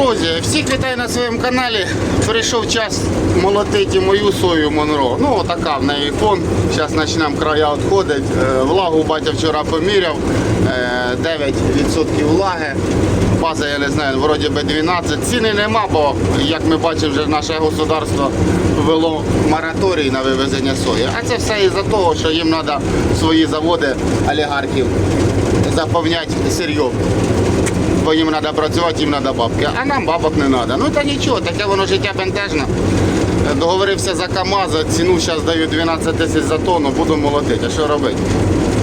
Друзі, всіх вітаю на своєму каналі. Прийшов час молотити мою сою Монро. Ну, така в неї фон. Зараз почнемо края відходити. Е, Влагу батя вчора поміряв. е, 9% влаги. База, я не знаю, вроді би 12. Ціни нема, бо як ми бачимо, вже наше государство ввело мораторій на вивезення сої. А це все із-за того, що їм треба свої заводи олігархів заповняти бо їм треба працювати, їм треба бабки. А нам бабок не треба. Ну та нічого, таке воно життя бентежне. Договорився за КАМАЗ, ціну зараз даю 12 тисяч за тонну, буду молотити. А що робити?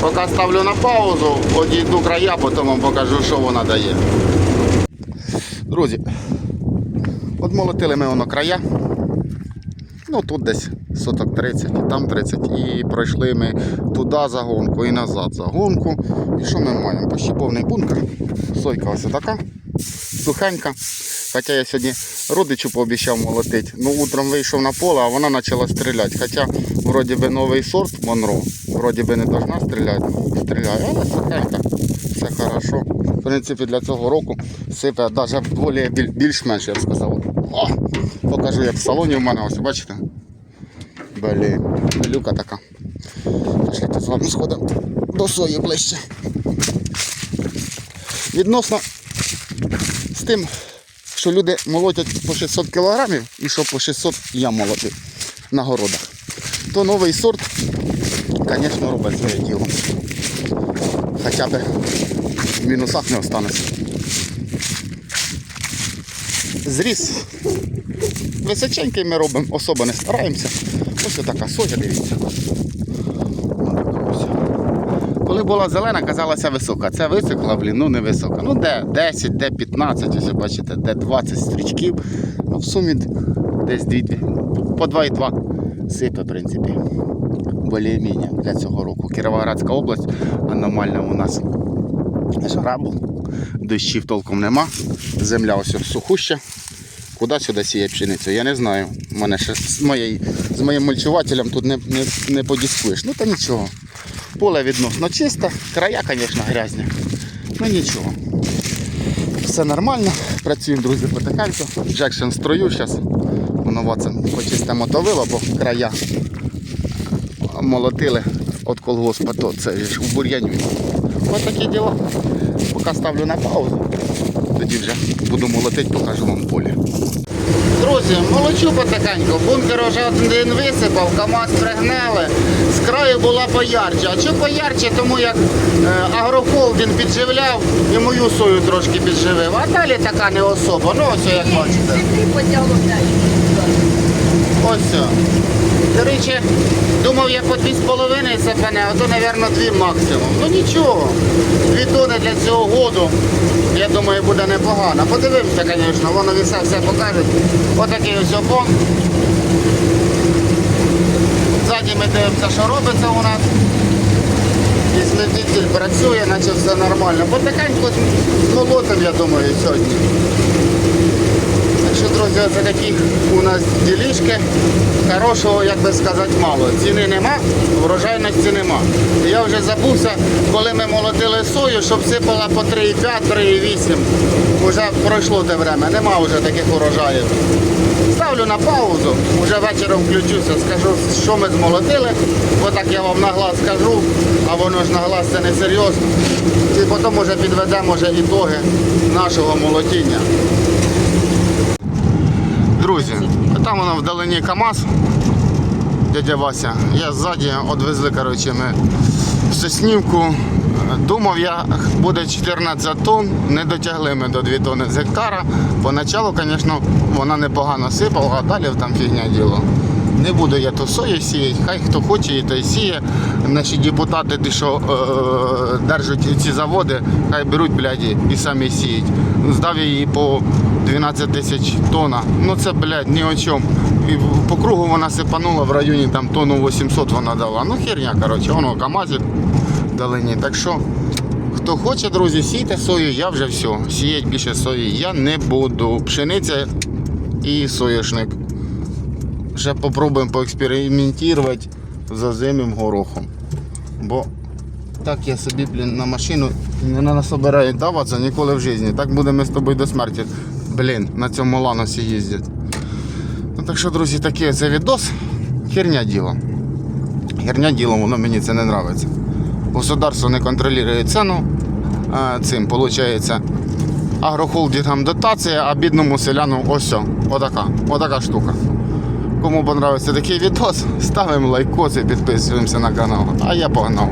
Поки ставлю на паузу, одійду края, потім вам покажу, що вона дає. Друзі, от молотили ми воно края. Ну тут десь соток 30, і там 30. І пройшли ми туди загонку і назад загонку. І що ми маємо? Почти повний бункер. Сойка ось така, сухенька. Хоча я сьогодні родичу пообіцяв молотити. Ну, утром вийшов на поле, а вона почала стріляти. Хоча вроді би новий сорт Монро, вроді би не должна стріляти, ну, стріляє, але сухенька. Все хорошо. В принципі, для цього року сипе навіть більш-менш, я б сказав. О, покажу, як в салоні в мене, ось бачите. Блін, люка така. Пошліть з вами сходимо до сої ближче. Відносно з тим, що люди молотять по 600 кілограмів і що по 600 я молотив на городах, то новий сорт, звісно, робить своє діло. Хоча б мінусах не останеться. Зріз височенький ми робимо, особо не стараємося. Ось така соя, дивіться. Коли була зелена, казалася висока. Це висохла, блін, ну не висока. Ну де 10, де 15, ось бачите, де 20 стрічків. Ну в сумі десь 2, по 2,2 сипе, в принципі. Более-міня для цього року. Кіровоградська область аномальна у нас жара. Дощів толком нема. Земля ось сухуща. Куди сюди сіє пшеницю? Я не знаю. Мене ще з, моєю, з моїм мульчувателем тут не, не, не подіскуєш. Ну та нічого. Поле відносно чисте, края, звісно, грязні. Ну нічого. Все нормально. Працюємо, друзі, потихеньку. Джекшн строю зараз. Воно це почисте мотовило, бо края молотили від колгоспа, то це ж у бур'яню. Ось такі діла. Поки ставлю на паузу, тоді вже буду молотити, покажу вам поле. Друзі, молочу потихеньку. Бункер вже один висипав, КАМАЗ пригнали. З краю була поярче. А чого поярче? Тому як е, агрохолдинг підживляв і мою сою трошки підживив. А далі така не особа. Ну ось як бачите. Ось. До речі, думав я по 2,5 сипане, а то, мабуть, 2 максимум. Ну нічого. Дві тони для цього году, я думаю, буде непогано. Подивимося, звісно, воно віса все покаже. Отакий ось опон. Ззаді ми дивимося, що робиться у нас. І смітитель працює, наче все нормально. Потихеньку молотим, я думаю, сьогодні. Так що, друзі, це такі у нас ділішки. Хорошого, як би сказати, мало. Ціни нема, врожайності нема. Я вже забувся, коли ми молотили сою, щоб сипала по 3,5, 3,8. Уже пройшло те время, нема вже таких урожаїв. Ставлю на паузу, вже вечором включуся, скажу, що ми змолотили. Отак я вам на глаз скажу, а воно ж на глаз це не серйозно. І потім вже підведемо вже ітоги нашого молотіння. Друзі, там воно вдалині КАМАЗ, дядя Вася. Я ззаді відвезли коротше, ми Соснівку. Думав я, буде 14 тонн, не дотягли ми до 2 тонни з гектара. Поначалу, звісно, вона непогано сипала, а далі там фігня діло. Не буду я то сої сіяти, хай хто хоче і той сіє. Наші депутати, ті, що е, держать ці заводи, хай беруть бляді і самі сіють. Здав я її по 12 тисяч тонна. Ну це, блядь, ні о чому. І по кругу вона сипанула в районі там тонну 800 вона дала. Ну херня, коротше, воно КАМАЗі вдалині. Так що, хто хоче, друзі, сійте сою, я вже все. Сіять більше сої я не буду. Пшениця і соняшник. Ще попробуємо поекспериментувати з озимим горохом. Бо так я собі, блін, на машину не насобираю даватися ніколи в житті. Так будемо з тобою до смерті Блін, на цьому ланосі їздять. Ну так що, друзі, такий це відос. Херня діло. Херня діло, воно мені це не подобається. Государство не контролює ціну. Цим виходить агрохолдингам дотація, а бідному селяну ось отака, отака штука. Кому понравився такий відос, ставимо лайкоси, підписуємося на канал. А я погнав.